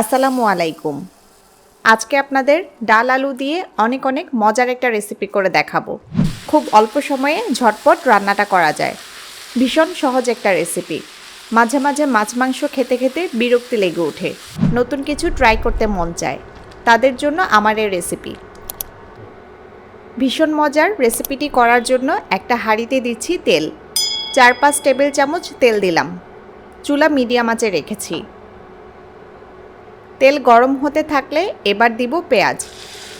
আসসালামু আলাইকুম। আজকে আপনাদের ডাল আলু দিয়ে অনেক অনেক মজার একটা রেসিপি করে দেখাবো। খুব অল্প সময়ে ঝটপট রান্নাটা করা যায়। ভীষণ সহজ একটা রেসিপি মাঝে মাঝে মাছ মাংস খেতে খেতে বিরক্তি লেগে ওঠে। নতুন কিছু ট্রাই করতে মন চায়। তাদের জন্য আমার এই রেসিপি ভীষণ মজার রেসিপিটি করার জন্য একটা হাঁড়িতে দিচ্ছি তেল। চার পাঁচ টেবিল চামচ তেল দিলাম। চুলা মিডিয়াম আঁচে রেখেছি। তেল গরম হতে থাকলে এবার দিব পেঁয়াজ।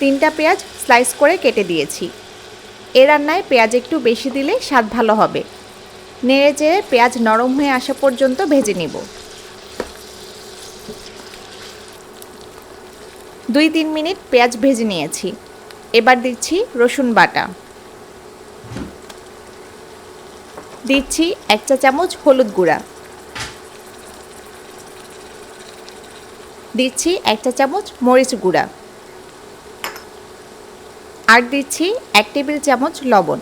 তিনটা পেঁয়াজ স্লাইস করে কেটে দিয়েছি। এ রান্নায় পেঁয়াজ একটু বেশি দিলে স্বাদ ভালো হবে। নেড়ে চেড়ে পেঁয়াজ নরম হয়ে আসা পর্যন্ত ভেজে নিব। দুই তিন মিনিট পেঁয়াজ ভেজে নিয়েছি। এবার দিচ্ছি রসুন বাটা। দিচ্ছি এক চা চামচ হলুদ গুঁড়া। দিচ্ছি এক চা চামচ মরিচ গুঁড়া। আর দিচ্ছি এক টেবিল চামচ লবণ।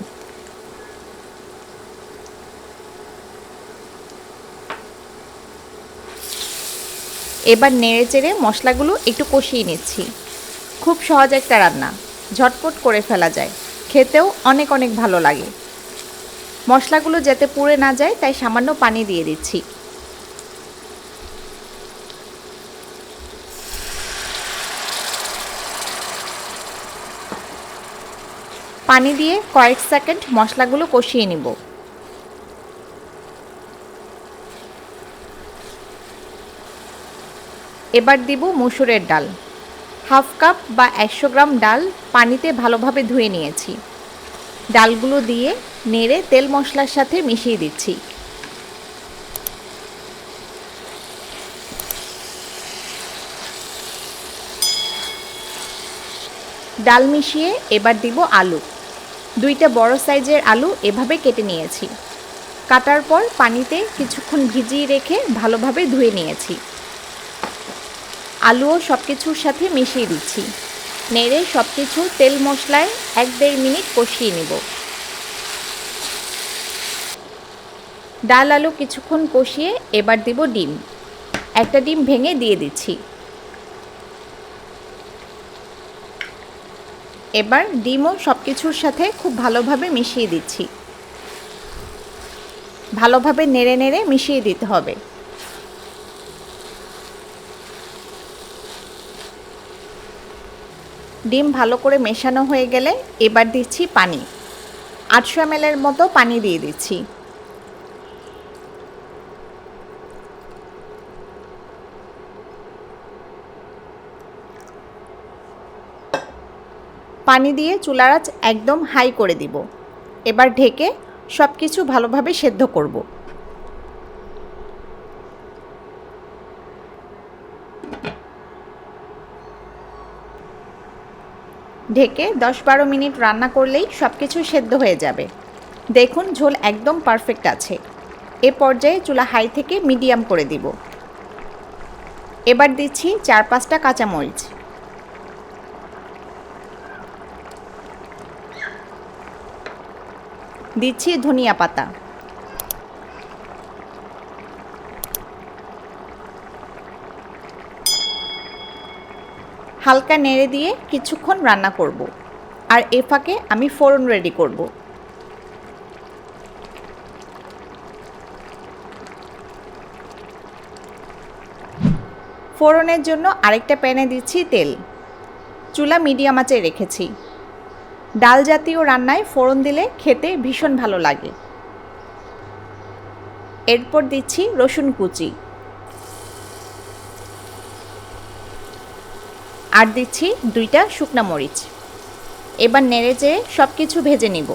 এবার নেড়ে চেড়ে মশলাগুলো একটু কষিয়ে নিচ্ছি। খুব সহজ একটা রান্না, ঝটপট করে ফেলা যায়, খেতেও অনেক অনেক ভালো লাগে। মশলাগুলো যাতে পুড়ে না যায়, তাই সামান্য পানি দিয়ে দিচ্ছি। পানি দিয়ে কয়েক সেকেন্ড মশলাগুলো কষিয়ে নিব। এবার দিব মুসুরের ডাল। হাফ কাপ বা একশো গ্রাম ডাল পানিতে ভালোভাবে ধুয়ে নিয়েছি। ডালগুলো দিয়ে নেড়ে তেল মশলার সাথে মিশিয়ে দিচ্ছি। ডাল মিশিয়ে এবার দিব আলু। দুইটা বড় সাইজের আলু এভাবে কেটে নিয়েছি। কাটার পর পানিতে কিছুক্ষণ ভিজিয়ে রেখে ভালোভাবে ধুয়ে নিয়েছি। আলুও সব কিছুর সাথে মিশিয়ে দিচ্ছি। নেড়ে সব কিছু তেল মশলায় এক দেড় মিনিট কষিয়ে নেব। ডাল আলু কিছুক্ষণ কষিয়ে এবার দিব ডিম। একটা ডিম ভেঙে দিয়ে দিচ্ছি। এবার ডিমও সব কিছুর সাথে খুব ভালোভাবে মিশিয়ে দিচ্ছি। ভালোভাবে নেড়ে নেড়ে মিশিয়ে দিতে হবে। ডিম ভালো করে মেশানো হয়ে গেলে এবার দিচ্ছি পানি। আটশো এম মতো পানি দিয়ে দিচ্ছি। পানি দিয়ে চুলার আঁচ একদম হাই করে দিব। এবার ঢেকে সব কিছু ভালোভাবে সেদ্ধ করব। ঢেকে দশ বারো মিনিট রান্না করলেই সব কিছু সেদ্ধ হয়ে যাবে। দেখুন ঝোল একদম পারফেক্ট আছে। এ পর্যায়ে চুলা হাই থেকে মিডিয়াম করে দিব। এবার দিচ্ছি চার পাঁচটা কাঁচামরিচ। দিচ্ছি ধনিয়া পাতা। হালকা নেড়ে দিয়ে কিছুক্ষণ রান্না করব। আর এ ফাঁকে আমি ফোড়ন রেডি করব। ফোড়নের জন্য আরেকটা প্যানে দিচ্ছি তেল। চুলা মিডিয়াম আঁচে রেখেছি। ডাল জাতীয় রান্নায় ফোড়ন দিলে খেতে ভীষণ ভালো লাগে। এরপর দিচ্ছি রসুন কুচি। আর দিচ্ছি দুইটা শুকনা মরিচ। এবার নেড়ে চেয়ে সব কিছু ভেজে নিব।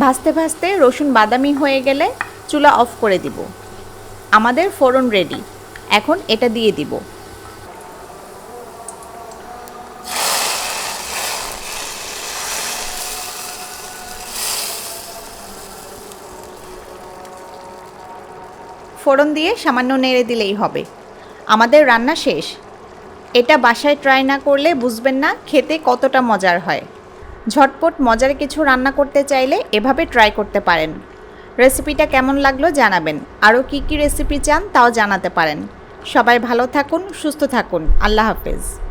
ভাজতে ভাজতে রসুন বাদামি হয়ে গেলে চুলা অফ করে দিব। আমাদের ফোড়ন রেডি। এখন এটা দিয়ে দিব। ফোড়ন দিয়ে সামান্য নেড়ে দিলেই হবে। আমাদের রান্না শেষ। এটা বাসায় ট্রাই না করলে বুঝবেন না খেতে কতটা মজার হয়। ঝটপট মজার কিছু রান্না করতে চাইলে এভাবে ট্রাই করতে পারেন। রেসিপিটা কেমন লাগল জানাবেন। আরও কী কী রেসিপি চান তাও জানাতে পারেন। সবাই ভালো থাকুন, সুস্থ থাকুন। আল্লাহ হাফেজ।